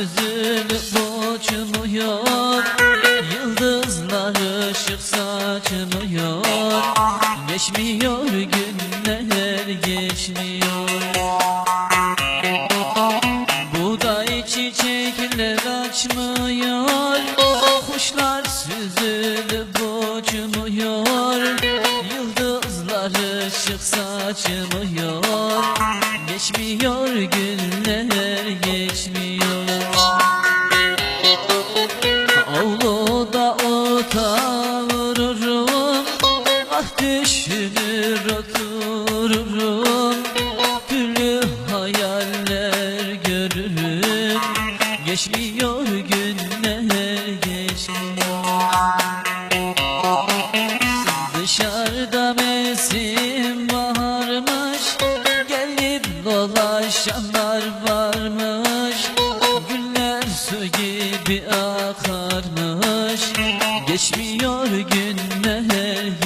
yüzünü boçmuyor Yıldızlar ışık saçmıyor. Geçmiyor günler geçmiyor. Buğday çiçekler açmıyor. Kuşlar süzülü boçmuyor Yıldızlar ışık saçmıyor. Geçmiyor günler geçmiyor. Otururum Türlü hayaller görürüm. Geçmiyor günler geçmiyor. Dışarıda mevsim baharmış Gelip dolaşanlar varmış. Güller su gibi akarmış. Geçmiyor günler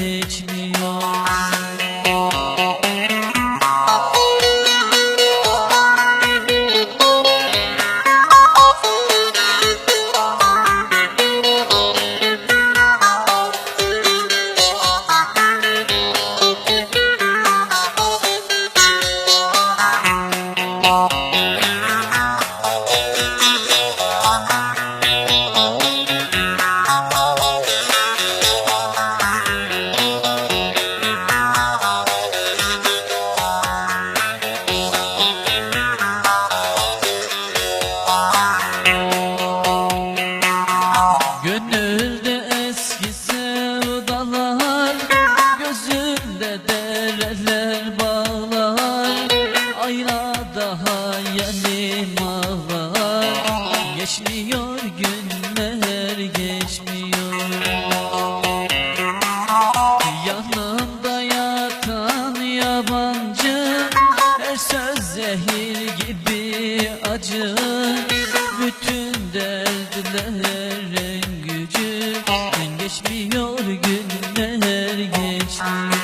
Aynada hayalim ağlar Geçmiyor günler geçmiyor. Yanımda yatan yabancı Her söz zehir gibi acı. Bütün dertlerin gücü. Geçmiyor günler geçmiyor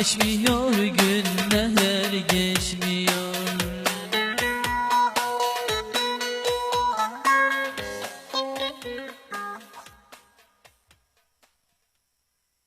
geçmiyor.